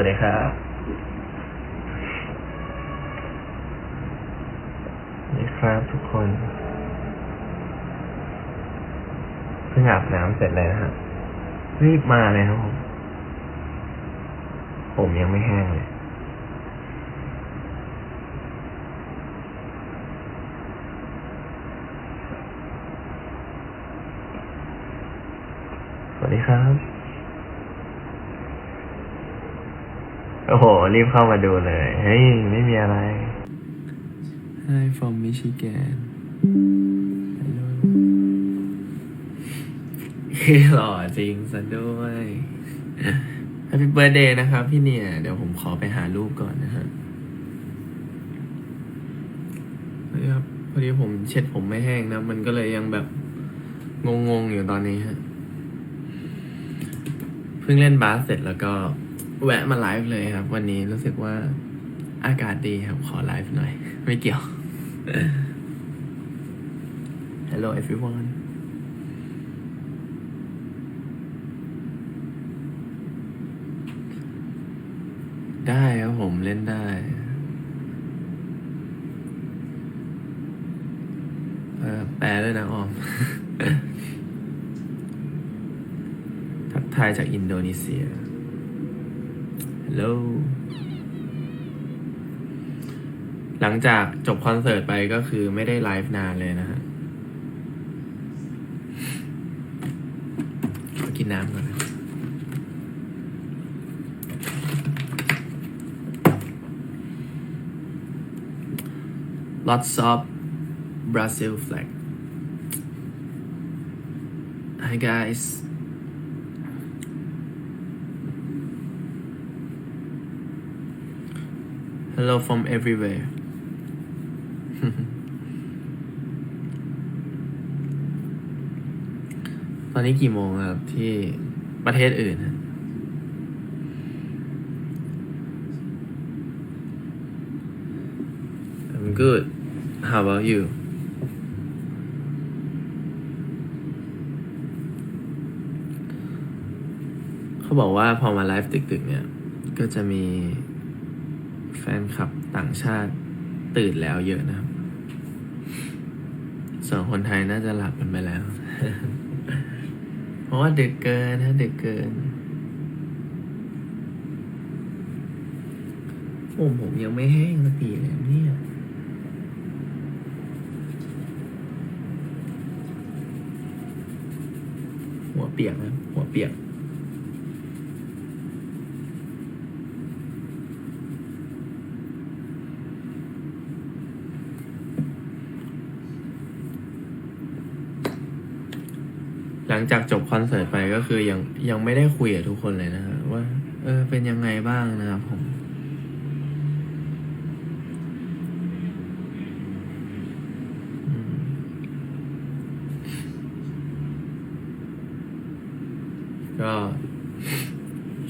วัสดีครับสวัสดีครับทุกคนเพิ่งอาบน้ำเสร็จเลยนะครับรีบมาเลยครับผมผมยังไม่แห้งเลยสวัสดีครับ โอ้โห รีบเข้ามาดูเลย เฮ้ย ไม่มีอะไร Hi from Michigan Hello คือหล่อจริงซะด้วย Happy Birthday นะครับพี่เนี่ย เดี๋ยวผมขอไปหารูปก่อนนะฮะนี่ครับพอดีผมเช็ดผมไม่แห้งนะ มันก็เลยยังแบบงงๆอยู่ตอนนี้ฮะ เพิ่งเล่นบาสเสร็จแล้วก็ แวะมาไลฟ์เลยครับ วันนี้รู้สึกว่าอากาศดีครับ ขอไลฟ์หน่อย ไม่เกี่ยว Hello everyone ได้ครับผมเล่นได้ เออแปลด้วยนะออม ทักทายจากอินโดนีเซีย โลหลังจากจบคอนเสิร์ตไปก็คือไม่ได้ไลฟ์นานเลยนะฮะกินน้ำก่อนนะ Lots of Brazil flag Hi guys Hello from everywhere ตอนนี้กี่โมงครับ ที่ประเทศอื่นฮะ I'm good How about you เขาบอกว่าพอมาไลฟ์ดึกๆเนี่ย ก็จะมี นคลับต่างชาติตื่นแล้วเยอะนะครับ ส่วนคนไทยน่าจะหลับกันไปแล้ว เพราะว่าดึกเกินนะดึกเกินผมผมยังไม่แห้งสักทีเลยเนี่ยหัวเปียกนะหัวเปียก หลั งจากจบคอนเสิร์ตไปก็คือยังยังไม่ได้คุยกับทุกคนเลยนะฮะว่า เออ เป็นยังไงบ้างนะครับผม ก็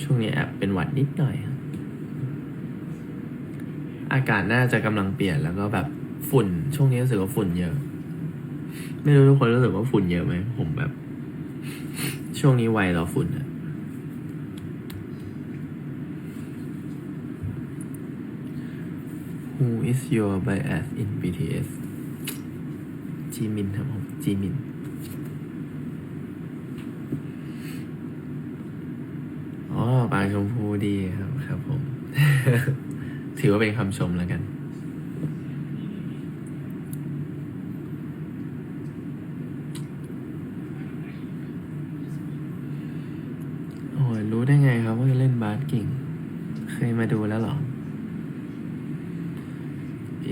ช่วงนี้แอบเป็นหวัดนิดหน่อย อากาศน่าจะกำลังเปลี่ยนแล้วก็แบบฝุ่น ช่วงนี้รู้สึกว่าฝุ่นเยอะ ไม่รู้ทุกคนรู้สึกว่าฝุ่นเยอะไหมผมแบบ ช่วงนี้วัยเราฝุ่นอะ Who is your bias in BTS จีมินครับผมจีมิน อ๋อปากชมพูดีครับครับผม ถือว่าเป็นคำชมแล้วกัน รู้ได้ไงครับว่าเล่นบาสเก่ง เคยมาดูแล้วเหรอ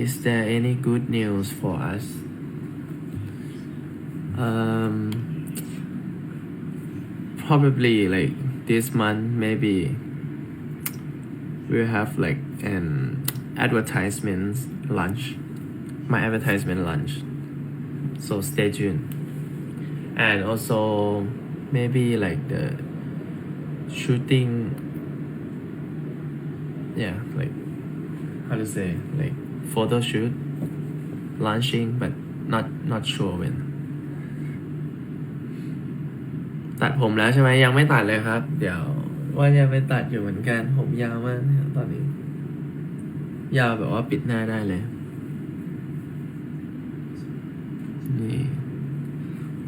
Is there any good news for us um probably like this month maybe we'll have like an advertisement lunch my advertisement lunch so stay tuned and also maybe like the shooting yeah like how to say like photo shoot launching but not not sure when ตัดผมแล้วใช่ไหมยังไม่ตัดเลยครับ เดี๋ยวว่าจะไปตัดอยู่เหมือนกัน ผมยาวมากตอนนี้ ยาวแบบว่าปิดหน้าได้เลย นี่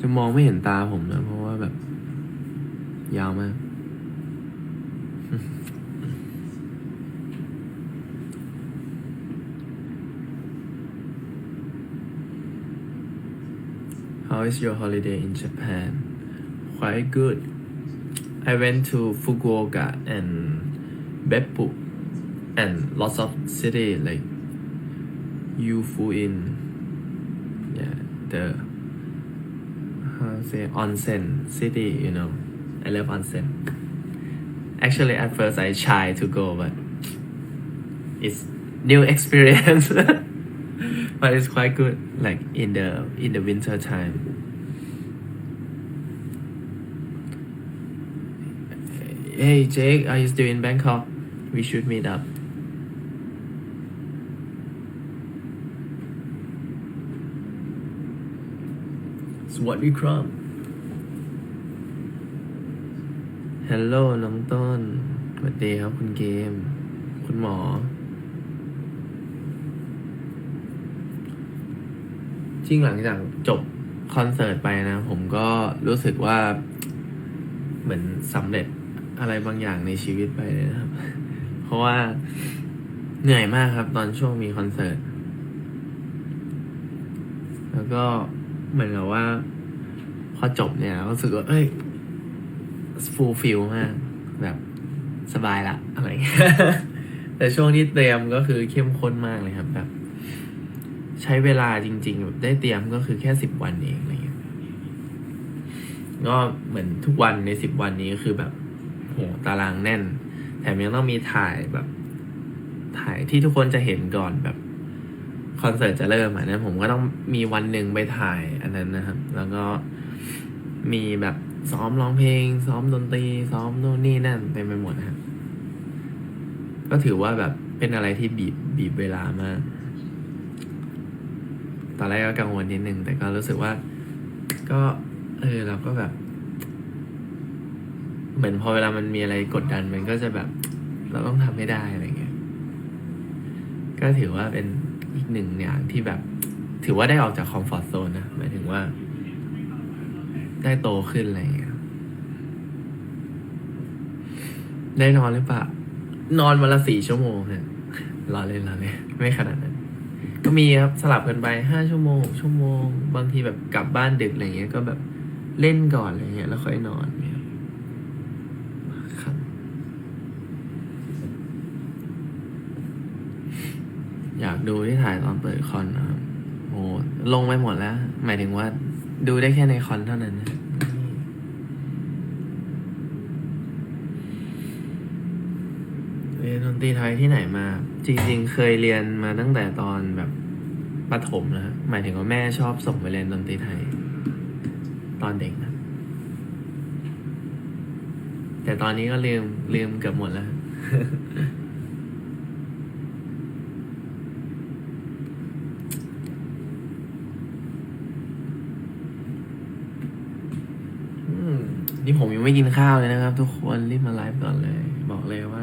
จะมองไม่เห็นตาผมนะเพราะว่าแบบ ยาวมาก How is your holiday in Japan? Quite good. I went to Fukuoka and Beppu and lots of city like Yufuin. Yeah, the how say onsen city. You know, I love onsen. Actually, at first I shy to go, but it's new experience. but it's quite good. Like in the in the winter time. Hey Jake, are you still in Bangkok? We should meet up. สวัสดีครับฮัลโหลน้องต้นสวัสดีครับคุณเกม คุณหมอ จริงหลังจากจบคอนเสิร์ตไปนะ ผมก็รู้สึกว่าเหมือนสำเร็จ อะไรบางอย่างในชีวิตไปเลยนะครับ เพราะว่าเหนื่อยมากครับ ตอนช่วงมีคอนเสิร์ต แล้วก็เหมือนกับว่า พอจบเนี่ยรู้สึกว่าเอ้ยฟูลฟิลมาก แบบสบายละอะไรเงี้ยแต่ช่วงที่เตรียมก็คือเข้มข้นมากเลยครับแบบ ใช้เวลาจริงๆแบบได้เตรียมก็คือแค่สิบวันเองอะไรเงี้ยก็เหมือนทุกวันในสิบวันนี้ก็คือแบบ หตารางแน่น แถมยังต้องมีถ่ายแบบ ถ่ายที่ทุกคนจะเห็นก่อนแบบคอนเสิร์ตจะเริ่มอะนะผมก็ต้องมีวันหนึ่งไปถ่ายอันนั้นนะครับ แล้วก็มีแบบซ้อมร้องเพลง ซ้อมดนตรี ซ้อมโน่นนี่นั่นเต็มไปหมดนะครับก็ถือว่าแบบเป็นอะไรที่บีบบีบเวลามาก ตอนแรกก็กังวลนิดนึง แต่ก็รู้สึกว่า ก็ เออเราก็แบบ เหมือนพอเวลามันมีอะไรกดดันมันก็จะแบบ เราต้องทำให้ได้อะไรเงี้ย ก็ถือว่าเป็นอีกหนึ่งอย่างที่แบบ ถือว่าได้ออกจากคอมฟอร์ทโซนนะหมายถึงว่า ได้โตขึ้นอะไรเงี้ยได้นอนหรือเปล่านอนวันละสี่ชั่วโมงฮะรอเล่นรอเล่นไม่ขนาดนั้นก็มีครับสลับกันไปห้าชั่วโมงชั่วโมง บางทีแบบกลับบ้านดึกอะไรเงี้ย ก็แบบเล่นก่อนอะไรเงี้ยแล้วค่อยนอนเนี่ยครับ อยากดูที่ถ่ายตอนเปิดคอนนะครับโอ้ลงไปหมดแล้ว หมายถึงว่า ดูได้แค่ในคอนเท่านั้นนะเรียนดนตรีไทยที่ไหนมา จริง ๆ เคยเรียนมาตั้งแต่ตอนแบบประถมนะฮะหมายถึงว่าแม่ชอบส่งไปเรียนดนตรีไทย ตอนเด็กนะ แต่ตอนนี้ก็ลืมลืมเกือบหมดแล้ว อืม นี่ผมยังไม่กินข้าวเลยนะครับ ทุกคนรีบมาไลฟ์ก่อนเลย บอกเลยว่า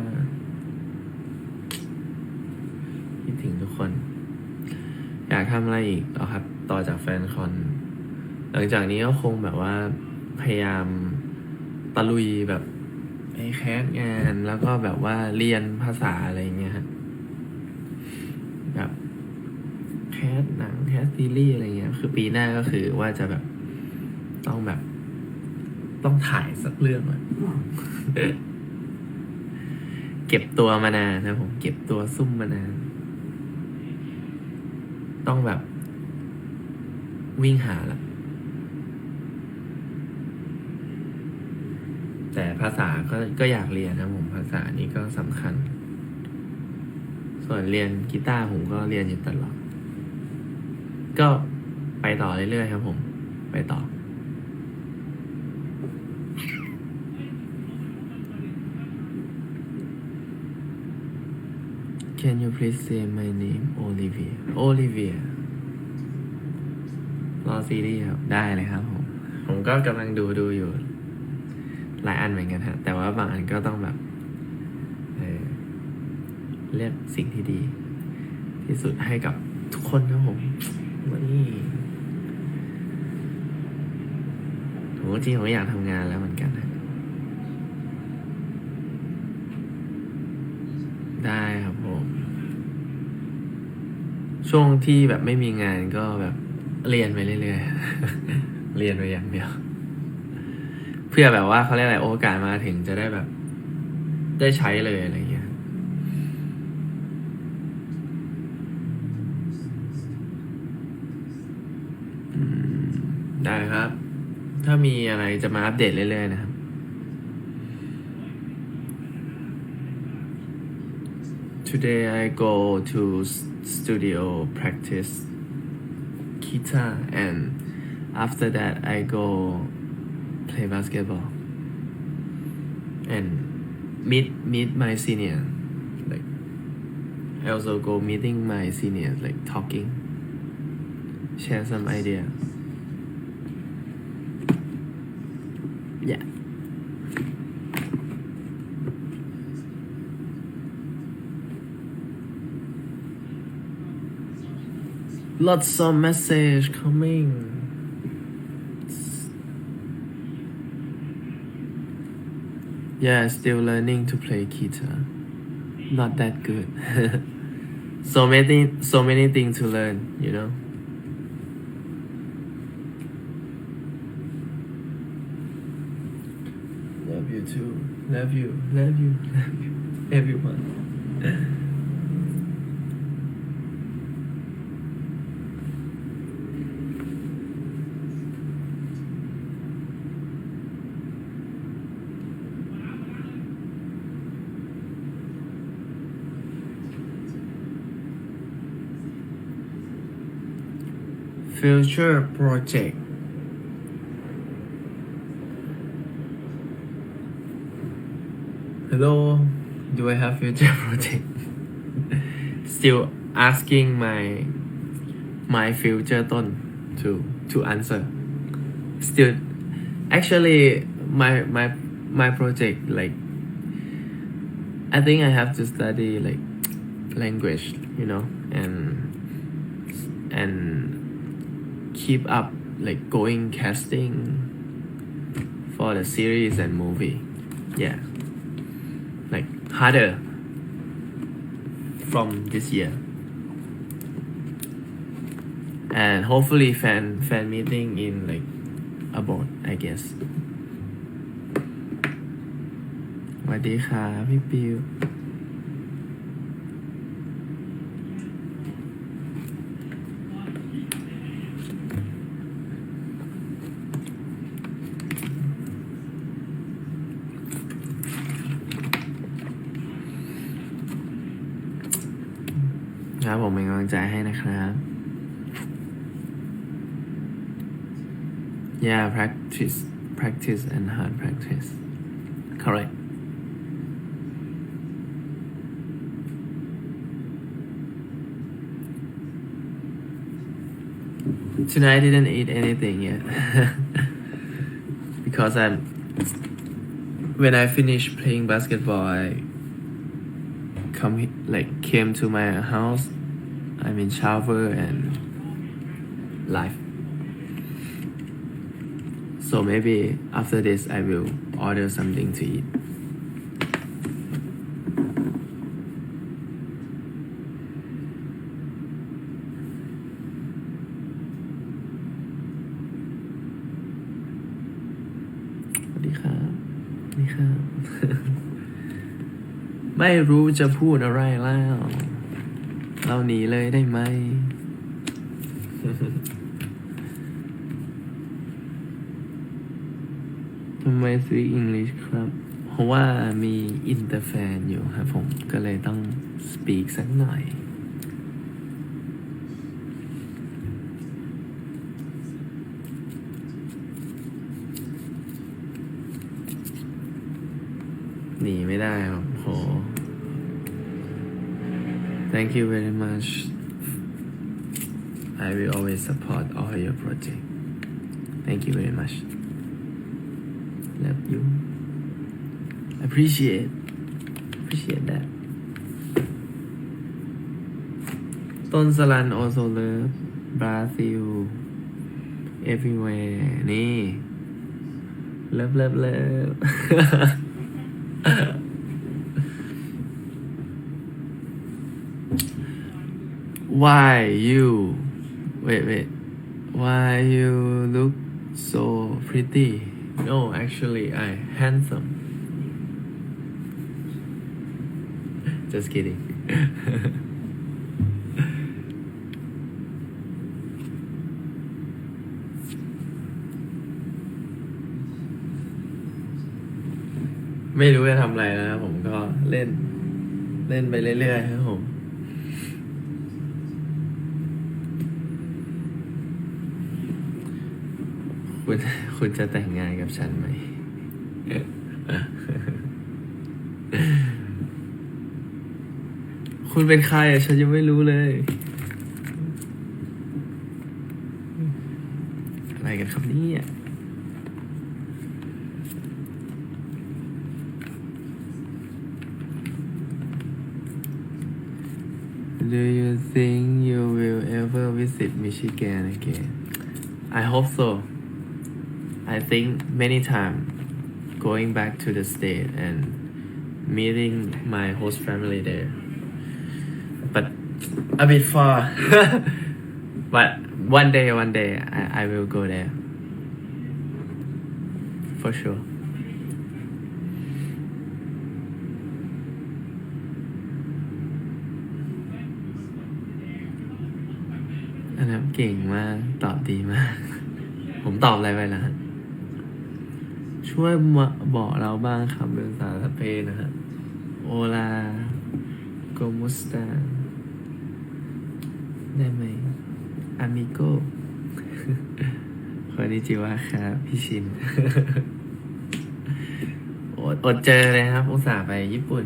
คิดถึงทุกคน อยากทำอะไรอีกต่อครับ ต่อจากแฟนคอน หลังจากนี้ก็คงแบบว่า พยายามตะลุยแบบไอ้แคสงานแล้วก็แบบว่าเรียนภาษาอะไรเงี้ยแบบแคสหนังแคสซีรีส์อะไรเงี้ย คือปีหน้าก็คือว่าจะแบบต้องแบบ ต้องถ่ายสักเรื่องอะเก็บตัวมานานนะผมเก็บตัวซุ่มมานาน ต้องแบบ วิ่งหาละแต่ภาษาก็ก็อยากเรียนนะผมภาษานี้ก็สำคัญ ส่วนเรียนกีตาร์ผมก็เรียนอยู่ตลอด ก็ไปต่อเรื่อยๆครับผม ไปต่อ Can you please say my name Olivia Olivia รอซีรีส์ครับ ได้เลยครับผม ผมก็กำลังดูดูอยู่ หลายอันเหมือนกันฮะ แต่ว่าบางอันก็ต้องแบบเเลือกสิ่งที่ดี ที่สุดให้กับทุกคนครับผมนี่ผมจริงผมอยากทำงานแล้วเหมือนกันนะได้ครับผม ช่วงที่แบบไม่มีงานก็แบบเรียนไปเรื่อยๆ เรียนไปอย่างเดียว เพื่อแบบว่าเขาเรียกอะไรโอกาสมาถึงจะได้แบบ ได้ใช้เลยอะไรเงี้ย ได้ครับ ถ้ามีอะไรจะมาอัปเดตเรื่อยๆนะครับ Today I go to studio practice guitar and after that I go play basketball. And meet meet my senior like I also go meeting my seniors like talking share some idea. Yeah lots of message coming. Yeah still learning to play guitar. Not that good. So many so many things to learn you know? Love you too. Love you. Love you. Love you. Everyone future project. Hello do i have future project? Still asking my my future ton to to answer. Still actually my my my project like i think i have to study like language you know and and keep up like going casting for the series and movie yeah like harder from this year and hopefully fan fan meeting in like abroad I guess สวัสดีค่ะพี่ปิว yeah practice practice and hard practice. Correct. Tonight I didn't eat anything yet. Because I'm when I finished playing basketball I come like came to my house. I'm in shower and live so maybe after this I will order something to eat สวัสดีครับสวัสดีครับไม่รู้จะพูดอะไรแล้ว เราหนีเลยได้ไหม ทำไมซื้ออังกฤษครับ เพราะว่ามีอินเตอร์แฟนอยู่ครับผม ก็เลยต้องสปีกสักหน่อย หนีไม่ได้ครับโห thank you very much I will always support all your project thank you very much love you appreciate appreciate that ต้นสลัน also love Brazil everywhere นี่ เลิฟเลิฟเลิฟ why you wait wait why you look so pretty no actually I handsome just kidding ไม่รู้จะทำอะไรแล้วผมก็เล่น เล่นไปเรื่อยๆครับผม คุณคุณจะแต่งงานกับฉันไหม คุณเป็นใครอะฉันยังไม่รู้เลย อะไรกันครับเนี่ย Do you think you will ever visit Michigan again? I hope so. I think many times going back to the state and meeting my host family there. But a bit far. but one day, one day, I, I will go there. For sure. อันนั้นเก่งมาก ตอบดีมาก ผมตอบอะไรไปนะฮะ ช่วยมาบอกเราบ้างครับเป็นภาษาสเปนนะฮะโอลาโกมุสตาได้ไหมอามิโกคนนี้จิวะครับพี่ชินอดอดเจอเลยครับอุตส่าห์ไปญี่ปุ่น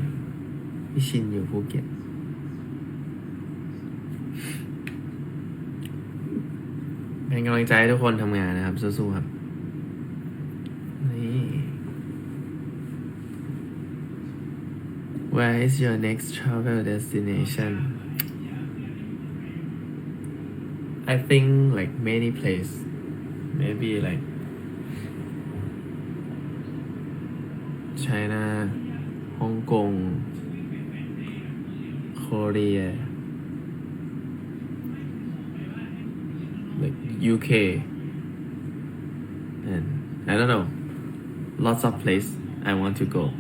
พี่ชินอยู่ภูเก็ตเป็นกำลังใจให้ทุกคนทำงานนะครับสู้ๆครับ Where is your next travel destination? I think like many place. Maybe like China Hong Kong Korea like UK and I don't know. Lots of place I want to go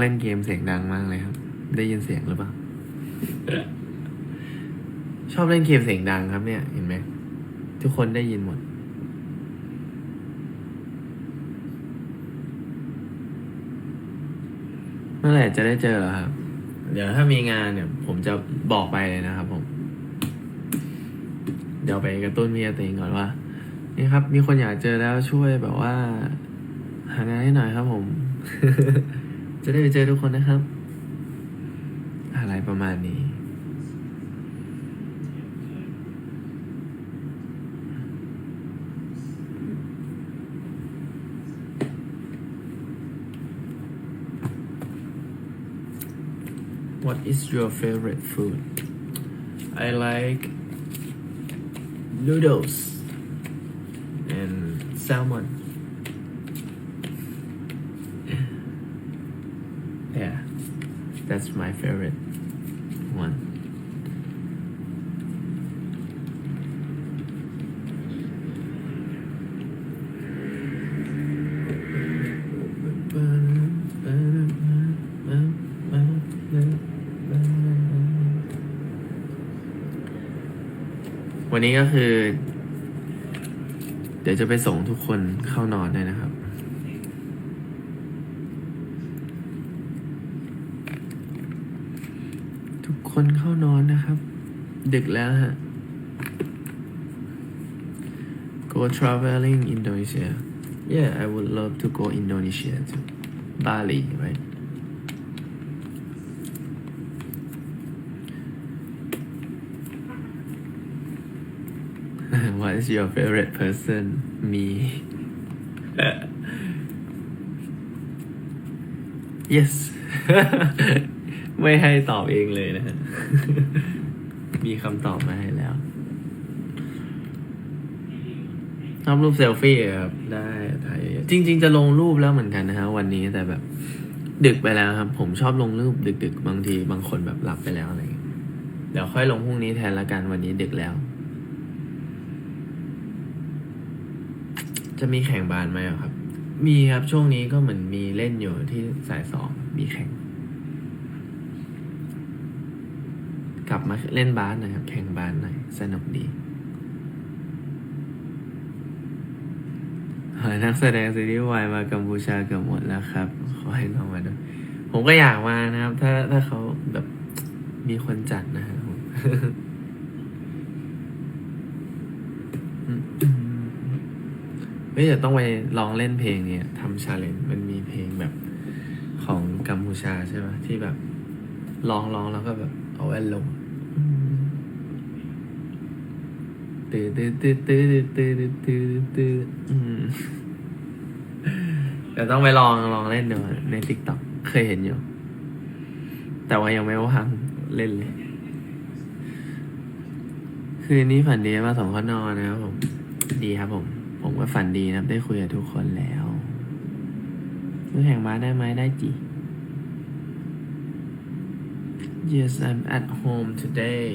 เล่นเกมเสียงดังมากเลยครับ ได้ยินเสียงหรือเปล่า ชอบเล่นเกมเสียงดังครับเนี่ยเห็นไหมทุกคนได้ยินหมด เมื่อไหร่จะได้เจอเหรอครับ เดี๋ยวถ้ามีงานเนี่ย ผมจะบอกไปเลยนะครับผม เดี๋ยวไปกระตุ้นพี่อาติงก่อนว่า นี่ครับ มีคนอยากเจอแล้วช่วยแบบว่า หางานให้หน่อยครับผมจะได้ไปเจอทุกคนนะครับ อะไรประมาณนี้ What is your favorite food? I like noodles and salmon. That's my favorite one. วันนี้ก็คือ เดี๋ยวจะไปส่งทุกคนเข้านอนด้วยนะครับ ทุก คนเข้านอนนะครับ ดึกแล้วฮะ Go traveling Indonesia Yeah I would love to go Indonesia to Bali right What is your favorite person? Me yes ไม่ให้ตอบเองเลยนะฮะ มีคำตอบมาให้แล้วชอบรูปเซลฟี่ครับ ได้ถ่ายเยอะๆจริง ๆ จะลงรูปแล้วเหมือนกันนะฮะ วันนี้แต่แบบ ดึกไปแล้วครับ ผมชอบลงรูปดึก ๆ บางทีบางคนแบบหลับไปแล้วอะไรอย่างเงี้ยเดี๋ยวค่อยลงพรุ่งนี้แทนละกันวันนี้ดึกแล้ว จะมีแข่งบาสไหมครับ มีครับช่วงนี้ก็เหมือนมีเล่นอยู่ที่สายสองมีแข่ง กลับมาเล่นบาสหนะครับ แข่งบาสหน่อย สนุกดีนักแสดงซีรีส์วายมากัมพูชาเกือบหมดแล้วครับ ขอให้น้องมาด้วยผมก็อยากมานะครับ ถ้าถ้าเขาแบบมีคนจัดนะครับผมเฮ้ยเดี๋ยวต้องไปลองเล่นเพลงเนี่ยทำชาเลนจ์มันมีเพลงแบบของกัมพูชาใช่ไหมที่แบบร้องร้องแล้วก็แบบเอาแว่นลง ตื้อตื้อตื้อตื้อตื้อตื้อตื้อเดี๋ยวต้องไปลองลองเล่นดูในทิกต็อกเคยเห็นอยู่ แต่ว่ายังไม่ว่างเล่นเลย คืนนี้ฝันดีมาสองข้อนอนนะครับผม ดีครับผม ผมก็ฝันดีนะครับได้คุยกับทุกคนแล้วดูแข่งมาได้ไหมได้จี Yes I'm at home today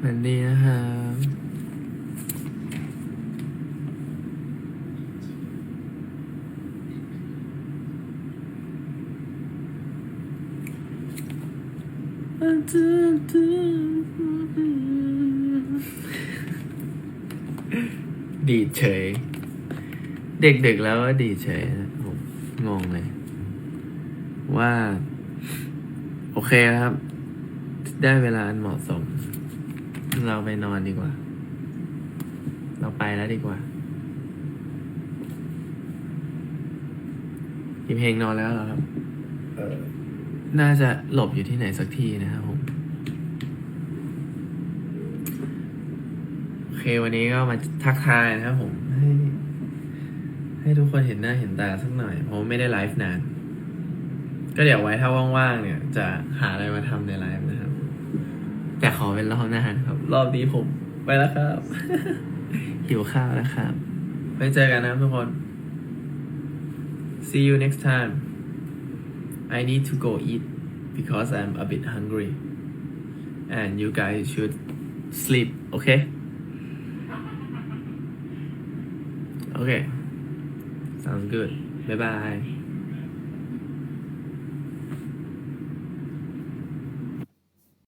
ฝันดีนะครับดีเฉย เด็กๆแล้วก็ดีเฉยนะ งงเลย ว่า โอเคครับ ได้เวลาอันเหมาะสม เราไปนอนดีกว่า เราไปแล้วดีกว่าพี่เพลงนอนแล้วเหรอครับ น่าจะหลบอยู่ที่ไหนสักที่นะครับผม โอเควันนี้ก็มาทักทายนะครับผม ให้ให้ทุกคนเห็นหน้าเห็นตาสักหน่อย เพราะว่าไม่ได้ไลฟ์นาน ก็เดี๋ยวไว้ถ้าว่างๆเนี่ย จะหาอะไรมาทำในไลฟ์นะครับ แต่ขอเป็นรอบหน้านะครับ รอบนี้ผมไปแล้วครับ หิวข้าวแล้วครับไปเจอกันนะครับทุกคน see you next time I need to go eat because I'm a bit hungry and you guys should sleep okay okay sounds good. Bye bye